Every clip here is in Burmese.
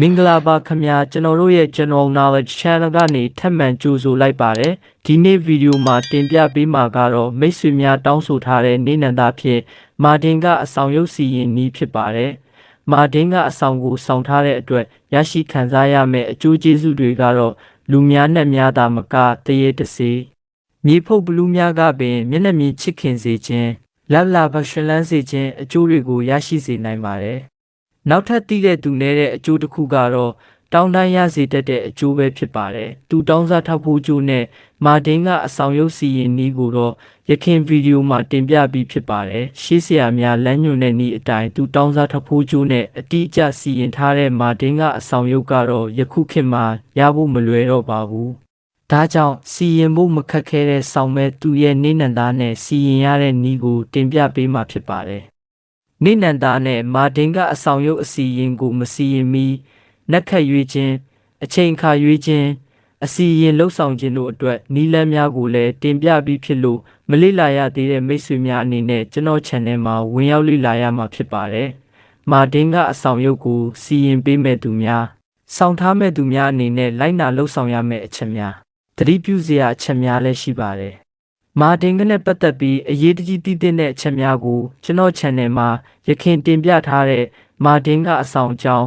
မင်္ဂလာပါခင်ဗျာကျွန်တော်တို့ရဲ့ General Knowledge Channel ကနေထပ်မံကြိုဆိုလိုက်ပါတယ်ဒီနေ့ဗီဒီယိုမှာတင်ပြပေးမှာကတော့မိတ်ဆွေများတောင်းဆိုထားတဲ့နေနံသားဖြစ်မာတင်ကအဆောင်ရုပ်စီရင်နည်းဖြစ်ပါတယ်မာတင်ကအဆောင်ကိုဆောင်ထားတဲ့အတွက်ရရှိခံစားရမယ့်အကျိုးကျေးဇူးတွေကတော့လူများနဲ့များသာမကတရေတစေမြေဖုတ်ဘလူးများကပင် မျက်နှာမြင်ချစ်ခင်စေခြင်းလက်လာဘရှင်လန်းစေခြင်းအကျိုးတွေကိုရရှိစေနိုင်ပါတယ် နောက်ထပ်သိတဲ့သူနဲ့တဲ့အကျိုးတစ်ခုကတော့တောင်းတရစေတတ်တဲ့အကျိုးပဲဖြစ်ပါတယ်။သူတောင်းစားထောက်ဖို့ကျိုးနဲ့မာတင်ကအဆောင်ရုပ်စီရင်နီးကိုတော့ရခင်ဗီဒီယိုမှာတင်ပြပြီးဖြစ်ပါတယ်။ရှေးဆရာများလမ်းညွှန်တဲ့နီးအတိုင်းသူတောင်းစားထောက်ဖို့ကျိုးနဲ့အတိအကျစီရင်ထားတဲ့မာတင်ကအဆောင်ရုပ်ကတော့ယခုခေတ်မှာရဖို့မလွယ်တော့ပါဘူး။ဒါကြောင့်စီရင်ဖို့မခက်ခဲတဲ့ဆောင်မဲ့သူရဲ့နေနံသားနဲ့စီရင်ရတဲ့နီးကိုတင်ပြပေးမှာဖြစ်ပါတယ်။ နေနံသားနဲ့မာတင်ကအဆောင်ရုပ်အစီရင်ကိုမစီရင်မီနက်ခတ်ရွေးခြင်းအချိန်အခါရွေးခြင်းအစီရင်လှုပ်ဆောင်ခြင်းတို့အတွက်နီလန်းများကိုလည်းတင်ပြပြီးဖြစ်လို့မလေ့လာရသေးတဲ့မိတ်ဆွေများအနေနဲ့ကျွန်တော် channel မှာဝင်ရောက်လေ့လာရမှာဖြစ်ပါတယ်။မာတင်ကအဆောင်ရုပ်ကိုစီရင်ပေးမဲ့သူများဆောင်ထားမဲ့သူများအနေနဲ့လိုက်နာလှုပ်ဆောင်ရမယ့်အချက်များသတိပြုစရာအချက်များလည်းရှိပါတယ်။ မာတင်ကနဲ့ပတ်သက်ပြီးအရေးတကြီးသိတဲ့အချက်များကိုကျွန်တော် channel မှာရခင်တင်ပြထားတဲ့မာတင်ကအဆောင်အကြောင်း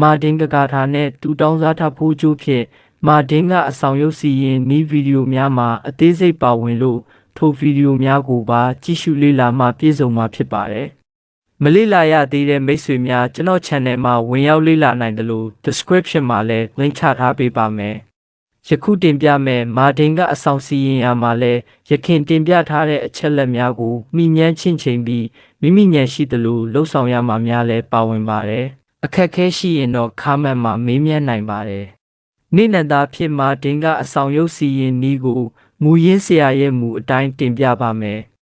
မာတင်ကကာထာနဲ့တူတောင်းစားထားဖို့ကျိုးဖြင့်မာတင်ကအဆောင်ရုပ်စီရင်နီးဗီဒီယိုများမှာအသေးစိတ်ပါဝင်လို့ထိုဗီဒီယိုများကိုပါကြည့်ရှုလေ့လာမှပြည့်စုံမှာဖြစ်ပါတယ်။မလေ့လာရသေးတဲ့မိတ်ဆွေများကျွန်တော် channel မှာဝင်ရောက်လေ့လာနိုင်တယ်လို့ description မှာလည်း link ချထားပေးပါမယ်။ ယခုတင်ပြမယ်မာတင်ကအဆောင်စီရင်ရာမှာလဲရခင်တင်ပြထားတဲ့အချက်လက်များကိုမိညမ်းချင်းချိန်ပြီးမိမိဉာဏ်ရှိသလိုလှုပ်ဆောင်ရမှာများလဲပါဝင်ပါတယ်။အခက်ခဲရှိရင်တော့ခါမတ်မှာမေးမြန်းနိုင်ပါတယ်။နေ့နံသားဖြစ်မှာဒင်းကအဆောင်ရုပ်စီရင်နီးကိုမူရင်းဆရာရဲ့မူအတိုင်းတင်ပြပါမယ်။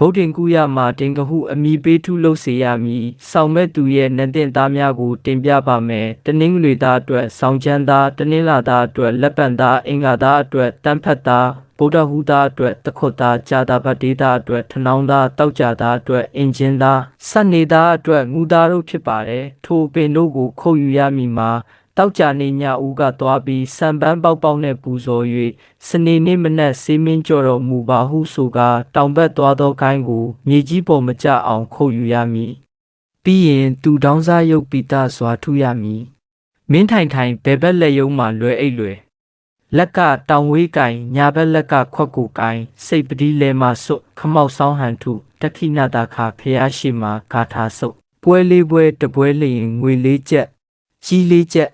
ဗုဒ္ဓင်ကူရမှာတင်ကဟုအမိပေးထုလုပ်စေရမည်။ဆောင်မဲ့သူရဲ့နတ်တင်သားများကိုတင်ပြပါမယ်။တနင်္ဂနွေသားအတွက်ဆောင်ချမ်းသားတနင်္လာသားအတွက်လက်ပံသားအင်္ဂါသားအတွက်တန်းဖတ်သားဗုဒ္ဓဟူသားအတွက်တခွတ်သားကြာတာဗတ်ဒေသားအတွက်ထနောင်းသားတောက်ကြသားအတွက်အင်ဂျင်သားစက်နေသားအတွက်ငူသားတို့ဖြစ်ပါတယ်ထိုပင်တို့ကိုခုတ်ယူရမည်မှာ တောက်ကြနေညဦးကသွားပြီးစံပန်းပေါက်ပေါက်နဲ့ပူဇော်၍စနေနေ့မနက်ဆေးမင်းကြော်တော်မူပါဟုဆိုကာတောင်ဘက်သွားသောကိုင်းကိုမြေကြီးပေါ်မကျအောင်ခုတ်ယူရမည်ပြီးရင်သူတောင်းစားရုပ်ပိတစွာထုရမည်မင်းထိုင်ထိုင်ဘယ်ဘက်လက်ယုံမှလွယ်အိတ်လွယ်လက်ကတောင်ဝေးကင်ညာဘက်လက်ကခွက်ကိုကင်စိတ်ပတိလဲမှစွတ်ခမောက်ဆောင်ဟန်ထုတခိနာတာခဖျားရှိမှဂါထာဆုပ်ပွဲလေးပွဲတပွဲလျင်ငွေလေးချက်ကြီးလေးချက်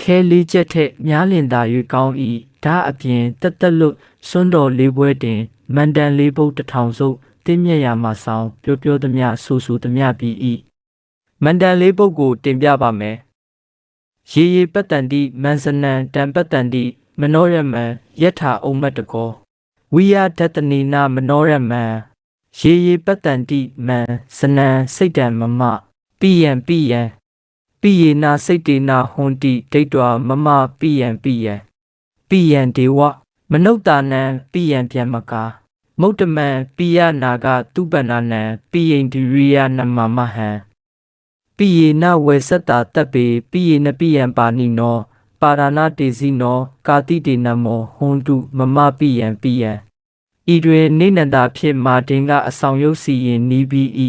ခဲလေးချက်ထက်များလင်သာ၍ကောင်း၏ဒါအပြင်တက်တက်လွတ်စွန်းတော်လေးပွဲတင်မန်တန်လေးပုတ်တထောင်စုပ်တင်းမြက်ရာမှဆောင်ပြောပြောသမျှဆူဆူသမျှပြီး၏မန်တန်လေးပုတ်ကိုတင်ပြပါမယ်ရေရေပတ္တန်တိမန်စနံတံပတ္တန်တိမနောရမံယထာအုံမတ်တကောဝိယဒတနေနာမနောရမံရေရေပတ္တန်တိမံစနံစိတ်တံမမပိယံပိယံ ပိယေနာစိတ်တေနာဟွန်တိဒိဋ္ဌာမမပိယံပိယံပိယံဒေဝမနုဿာနံပိယံဗျမကာမုတ်တမံပိယနာကတုပ္ပန္နနံပိယိန္ဒရိယနမမဟံပိယေနဝေစတ္တာတပ်ပေပိယေနပိယံပါဏိနော ပါရဏတေစီနော ကာတိတေနမောဟွန်တုမမပိယံပိယံဤတွင်နေနန္တာဖြစ်မာတင်ကအဆောင်ရုပ်စီရင်နီးပြီးဤ